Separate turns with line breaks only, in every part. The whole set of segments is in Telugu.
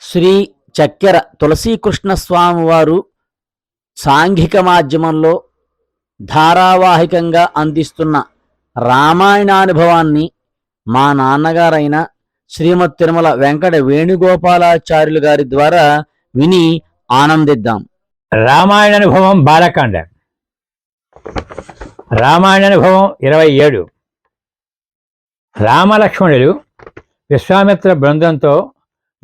శ్రీ చక్కెర తులసీకృష్ణ స్వామివారు సాంఘిక మాధ్యమంలో ధారావాహికంగా అందిస్తున్న రామాయణానుభవాన్ని మా నాన్నగారైన శ్రీమతి తిరుమల వెంకట వేణుగోపాలాచార్యులు గారి ద్వారా విని ఆనందిద్దాం.
రామాయణ అనుభవం బాలకాండ. రామాయణ అనుభవం ఇరవై ఏడు. రామలక్ష్మణులు విశ్వామిత్ర బృందంతో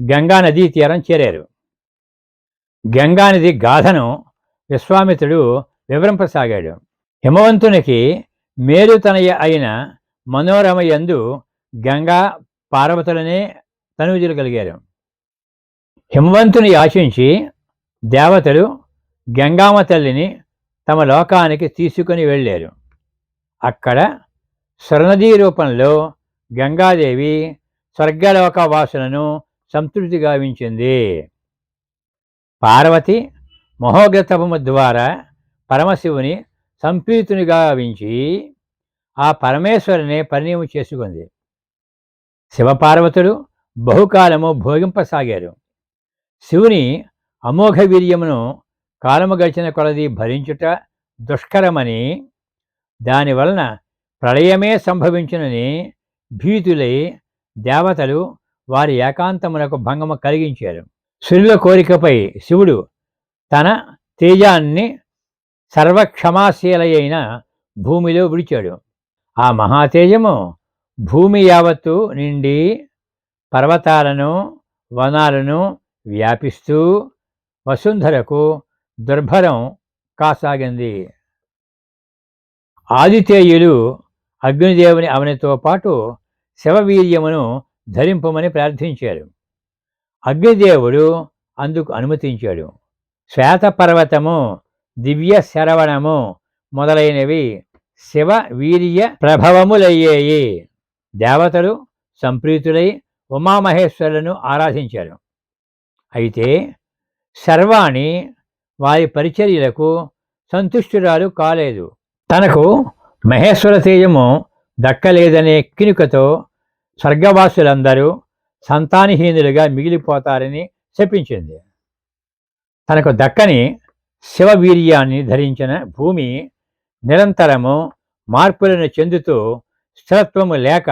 గంగా నదీ తీరం చేరారు. గంగానది గాథను విశ్వామిత్రుడు వివరింపసాగాడు. హిమవంతునికి మేరుతనయ అయిన మనోరమయందు గంగా పార్వతులనే తనుజులు కలిగారు. హిమవంతుని ఆశించి దేవతలు గంగామ తల్లిని తమ లోకానికి తీసుకుని వెళ్ళారు. అక్కడ స్వర్ణదీ రూపంలో గంగాదేవి స్వర్గలోకవాసులను సంతృప్తి గావించింది. పార్వతి మహోగ్రతపము ద్వారా పరమశివుని సంప్రీతుని గావించి ఆ పరమేశ్వరుని పరిణయం చేసుకుంది. శివపార్వతులు బహుకాలము భోగింపసాగారు. శివుని అమోఘ వీర్యమును కాలము గడిచిన కొలది భరించుట దుష్కరమని దానివలన ప్రళయమే సంభవించునని భీతులై దేవతలు వారి ఏకాంతమునకు భంగము కలిగించారు. సురుల కోరికపై శివుడు తన తేజాన్ని సర్వక్షమాశీలయైన భూమిలో విడిచాడు. ఆ మహాతేజము భూమి యావత్తు నిండి పర్వతాలను వనాలను వ్యాపిస్తూ వసుంధరకు దుర్భరం కాసాగింది. ఆదితేయులు అగ్నిదేవుని అవనితో పాటు శివవీర్యమును ధరింపమని ప్రార్థించారు అగ్నిదేవుడు అందుకు అనుమతించాడు. శ్వేతపర్వతము దివ్య శరవణము మొదలైనవి శివ వీర్య ప్రభవములయ్యేయి. దేవతలు సంప్రీతులై ఉమామహేశ్వరులను ఆరాధించారు. అయితే శర్వాణి వారి పరిచర్యలకు సంతుష్టురాలు కాలేదు. తనకు మహేశ్వర తేజము దక్కలేదనే కినుకతో స్వర్గవాసులందరూ సంతానహీనులుగా మిగిలిపోతారని శపించింది. తనకు దక్కని శివవీర్యాన్ని ధరించిన భూమి నిరంతరము మార్పులను చెందుతూ స్థిరత్వము లేక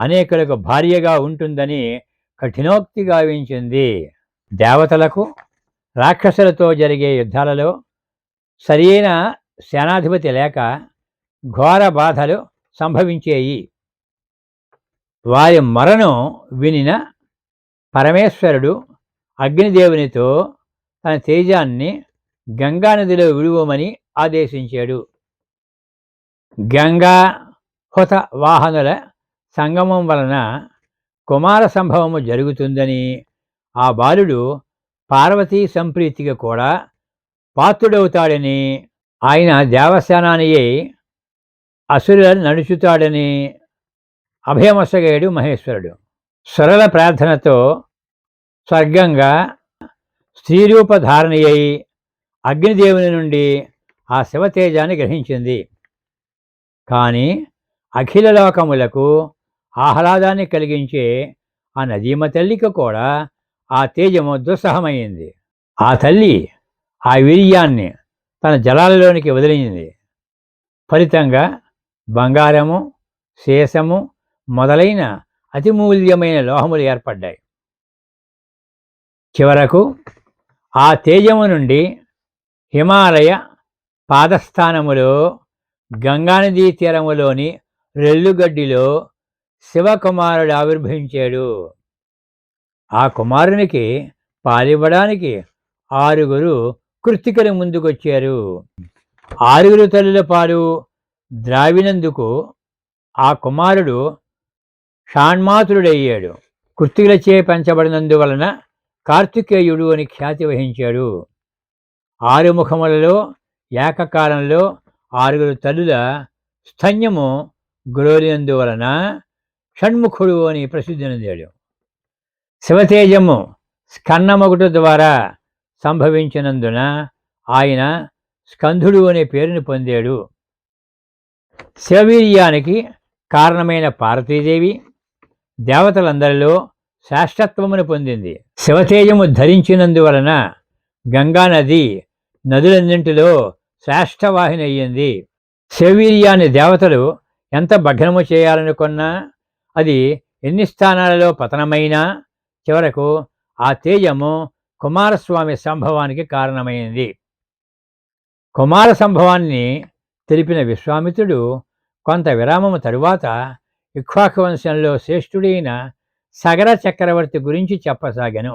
అనేకులకు భార్యగా ఉంటుందని కఠినోక్తి గావించింది. దేవతలకు రాక్షసులతో జరిగే యుద్ధాలలో సరైన సేనాధిపతి లేక ఘోర బాధలు సంభవించేయి. వారి మరణం వినిన పరమేశ్వరుడు అగ్నిదేవునితో తన తేజాన్ని గంగానదిలో విడువమని ఆదేశించాడు. గంగా హుత వాహనుల సంగమం వలన కుమార సంభవము జరుగుతుందని ఆ బాలుడు పార్వతీ సంప్రీతికి కూడా పాత్రుడవుతాడని ఆయన దేవసేనానియే అసురులను నడుచుతాడని అభయమొసగాడు మహేశ్వరుడు. సరళ ప్రార్థనతో స్వర్గంగా స్త్రీరూపధారణ అయి అగ్నిదేవుని నుండి ఆ శివతేజాన్ని గ్రహించింది. కానీ అఖిల లోకములకు ఆహ్లాదాన్ని కలిగించే ఆ నదీమ తల్లికి కూడా ఆ తేజము దుస్సహమైంది. ఆ తల్లి ఆ వీర్యాన్ని తన జలాలలోనికి వదిలింది. ఫలితంగా బంగారము శేషము మొదలైన అతిమూల్యమైన లోహములు ఏర్పడ్డాయి. చివరకు ఆ తేజము నుండి హిమాలయ పాదస్థానములో గంగానదీ తీరములోని రెల్లుగడ్డిలో శివకుమారుడు ఆవిర్భవించాడు. ఆ కుమారునికి పాలివ్వడానికి ఆరుగురు కృత్తికలు ముందుకొచ్చారు. ఆరుగురు తల్లుల పాలు ద్రావినందుకు ఆ కుమారుడు షాణ్మాతుడయ్యాడు. కృత్తికలచే పెంచబడినందువలన కార్తికేయుడు అని ఖ్యాతి వహించాడు. ఆరు ముఖములలో ఏకకాలంలో ఆరుగురు తల్లుల స్థన్యము గురోలినందువలన షణ్ముఖుడు అని ప్రసిద్ధి నొందాడు. శివతేజము స్కన్నమగుట ద్వారా సంభవించినందున ఆయన స్కంధుడు అనే పేరును పొందాడు. శివవీర్యానికి కారణమైన పార్వతీదేవి దేవతలందరిలో శ్రేష్టత్వమును పొందింది. శివతేజము ధరించినందువలన గంగానది నదులన్నింటిలో శ్రేష్టవాహిని అయ్యింది. శివవీర్యాన్ని దేవతలు ఎంత భగ్నము చేయాలనుకున్నా అది ఎన్ని స్థానాలలో పతనమైనా చివరకు ఆ తేజము కుమారస్వామి సంభవానికి కారణమైంది. కుమార సంభవాన్ని తెలిపిన విశ్వామిత్రుడు కొంత విరామము తరువాత ఇక్వాకు వంశంలో శ్రేష్ఠుడైన సగర చక్రవర్తి గురించి చెప్పసాగాను.